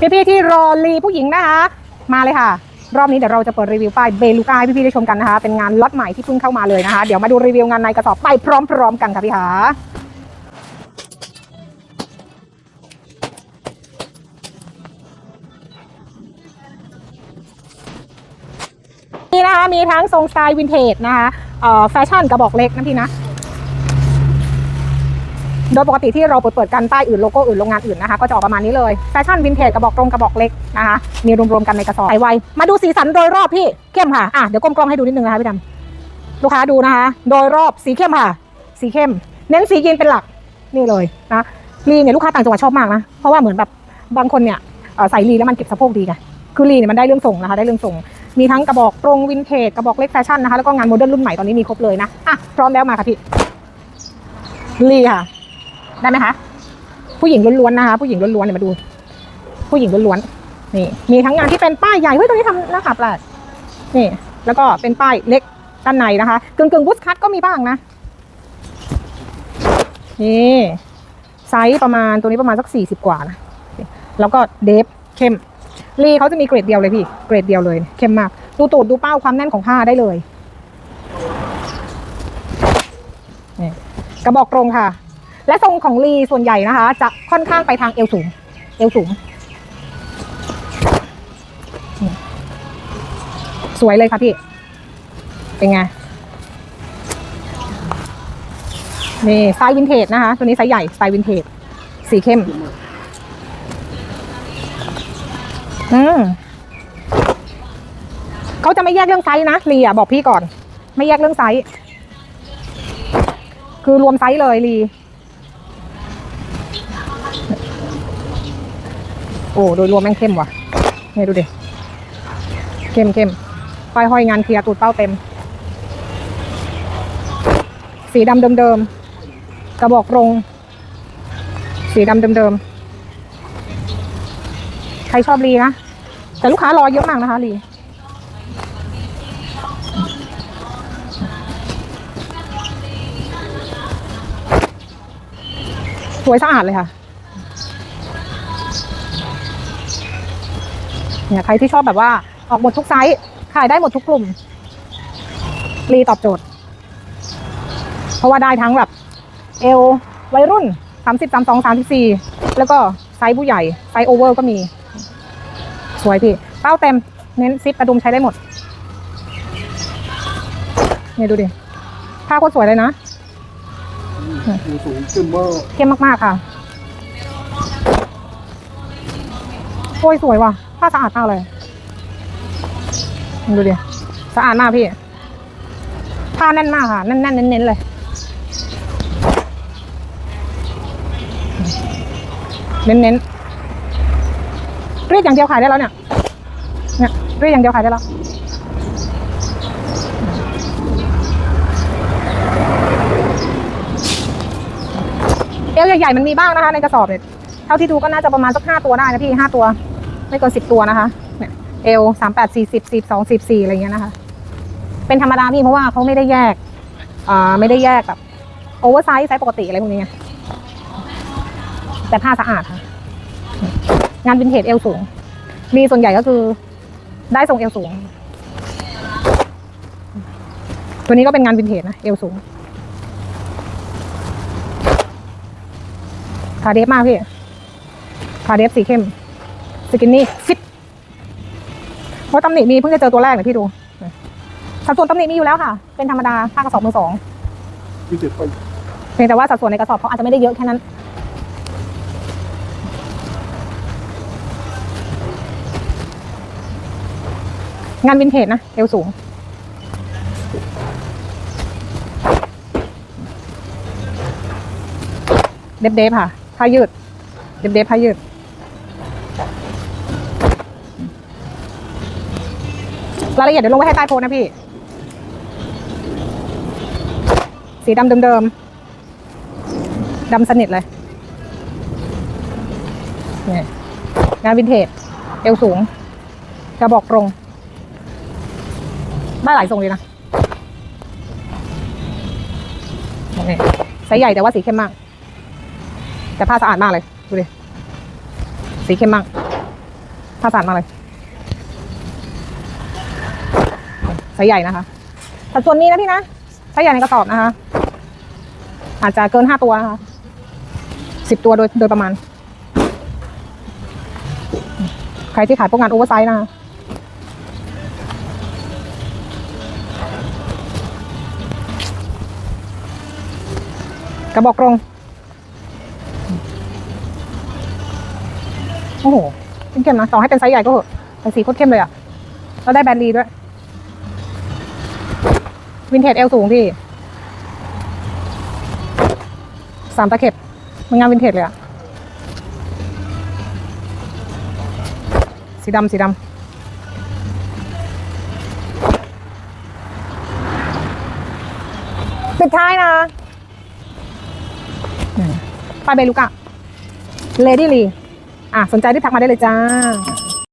พี่ๆที่รอรีผู้หญิงนะคะ มาเลยค่ะ รอบนี้เดี๋ยวเราจะเปิดรีวิวป้ายเบลูก้าให้พี่ๆได้ชมกันนะคะ เป็นงานล็อตใหม่ที่เพิ่งเข้ามาเลยนะคะ เดี๋ยวมาดูรีวิวงานในกระสอบไปพร้อม ๆ กันค่ะพี่คะนี่นะคะมีทั้งทรงสไตล์วินเทจนะคะเอ่อแฟชั่นกระบอกเล็กนะพี่นะ โดยปกติที่เราเปิดเปิดกันป้ายอื่นโลโก้อื่นโรงงานอื่นนะคะก็จะออกประมาณนี้เลยแฟชั่นวินเทจกระบอกตรงกระบอกเล็กนะคะมีรวมๆกันในกระสอบใส่ไวมาดูสีสันโดยรอบพี่เข้มค่ะอะเดี๋ยวก้มกล้องให้ดูนิดนึงนะคะพี่ดำลูกค้าดูนะคะ โดยรอบสีเข้มค่ะ สีเข้ม เน้นสียีนเป็นหลักนี่เลยนะลีเนี่ยลูกค้าต่างจังหวัดชอบมากนะเพราะว่าเหมือนแบบบางคนเนี่ยใส่ลีแล้วมันเก็บสะโพกดีไงคือลีเนี่ยมันได้เรื่องส่งนะคะได้เรื่องส่งมีทั้งกระบอกตรงวินเทจกระบอกเล็กแฟชั่นนะคะแล้วก็งานโมเดิร์นรุ่นใหม่ตอนนี้มีครบเลยนะอะพร้อมแล้วมาค่ะพี่ลีค่ะ ได้ไหมคะผู้หญิงล้วนๆนะคะ ผู้หญิงล้วนๆเนี่ยมาดู ผู้หญิงล้วนๆนี่ มีทั้งงานที่เป็นป้ายใหญ่เฮ้ยตัวนี้ทำหน้าขาแปลกนี่ แล้วก็เป็นป้ายเล็กด้านในนะคะกึ่งกึ่งบูสคัตก็มีบ้างนะนี่ไซส์ประมาณตัวนี้ประมาณสักสี่สิบกว่านะแล้วก็เดฟเข้มลีเขาจะมีเกรดเดียวเลยพี่ เกรดเดียวเลย เข้มมาก ดูตูดดูเป้าความแน่นของผ้าได้เลยนี่กระบอกตรงค่ะ และทรงของลีส่วนใหญ่นะคะ จะค่อนข้างไปทางเอวสูง เอวสูง สวยเลยค่ะพี่ เป็นไง นี่ไซส์วินเทจนะคะ ตัวนี้ไซส์ใหญ่ไซส์วินเทจ สีเข้ม อืมเขาจะไม่แยกเรื่องไซส์นะลีอะบอกพี่ก่อน ไม่แยกเรื่องไซส์ คือรวมไซส์เลยลี โอ้โดยรวมแม่งเข้มว่ะนี่ดูดิเข้มเข้มป้ายห้อยงานเคลียร์ตูดเป้าเต็ม สีดำเดิมๆกระบอกรง สีดำเดิมๆใครชอบรีนะ แต่ลูกค้ารอเยอะมากนะคะรีสวยสะอาดเลยค่ะ เนี่ยใครที่ชอบแบบว่าออกหมดทุกไซส์ขายได้หมดทุกกลุ่มรีตอบโจทย์ เพราะว่าได้ทั้งแบบเอลวัยรุ่น30 32 34แล้วก็ไซส์ผู้ใหญ่ ไซส์โอเวอร์ก็มี สวยพี่ เป้าเต็ม เน้นซิปกระดุมใช้ได้หมด เนี่ยดูดิ ผ้าโคตรสวยเลยนะดูสูงขึ้นเมื่อเข้มมากๆค่ะ โอ้ยสวยว่ะผ้าสะอาดมากเลยดูดิสะอาดมากพี่ผ้าแน่นมากค่ะแน่นๆเน้นๆเลย เน้นๆรีดอย่างเดียวขายได้แล้วเนี่ยเนี่ยรีดอย่างเดียวขายได้แล้วเอวใหญ่ๆมันมีบ้างนะคะในกระสอบเนี่ยเท่าที่ดูก็น่าจะประมาณสักห้าตัวได้นะพี่ห้าตัว ไม่เกินสิบตัวนะคะเนี่ยเอวสามแปดสี่สิบสี่สองสิบสี่อะไรเงี้ยนะคะ เป็นธรรมดาพี่เพราะว่าเขาไม่ได้แยกอ่าไม่ได้แยกแบบโอเวอร์ไซส์ไซส์ปกติอะไรพวกนี้แต่ผ้าสะอาดค่ะ งานวินเทจเอวสูง มีส่วนใหญ่ก็คือได้ทรงเอวสูง ตัวนี้ก็เป็นงานวินเทจนะเอวสูงขาเดฟมากพี่ขาเดฟสีเข้ม สกินนี่ฟิตเพราะตำหนิมีเพิ่งจะเจอตัวแรกเนี่ยพี่ดูสัดส่วนตำหนิมีอยู่แล้วค่ะ เป็นธรรมดาผ้ากระสอบมือสองวิจิตรไปเพียงแต่ว่าสัดส่วนในกระสอบเขาอาจจะไม่ได้เยอะแค่นั้นงานวินเทจนะเอวสูง เดฟเดฟค่ะผ้ายืด เดฟเดฟผ้ายืด รายละเอียดเดี๋ยวลงไว้ให้ใต้โพสนะพี่ สีดำเดิมๆดำสนิทเลยนี่งานวินเทจเอวสูงกระบอกตรง ได้หลายทรงเลยนะนี่ไซส์ใหญ่แต่ว่าสีเข้มมาก แต่ผ้าสะอาดมากเลย ดูดิ สีเข้มมากภาษานมากเลยไซ ส์ใหญ่นะคะสัดส่วนนี้นะพี่นะไซส์ใหญ่ในกระสอบนะคะ อาจจะเกินห้าตัวนะคะสิบตัวโดยโดยประมาณ ใครที่ขายพวกงานโอเวอร์ไซส์นะคะกระบอกกรง โอ้โหเข้มๆนะ ต่อให้เป็นไซส์ใหญ่ก็เหอะแต่สีโคตรเข้มเลยอะแล้วได้แบนดีด้วย วินเทจเอลสูงพี่สามตะเข็บมันงานวินเทจเลยอะสีดำสีดำปิดท้ายนะอืมป้าเบลูกะเลดี้ลีอะ สนใจที่ทักมาได้เลยจ้า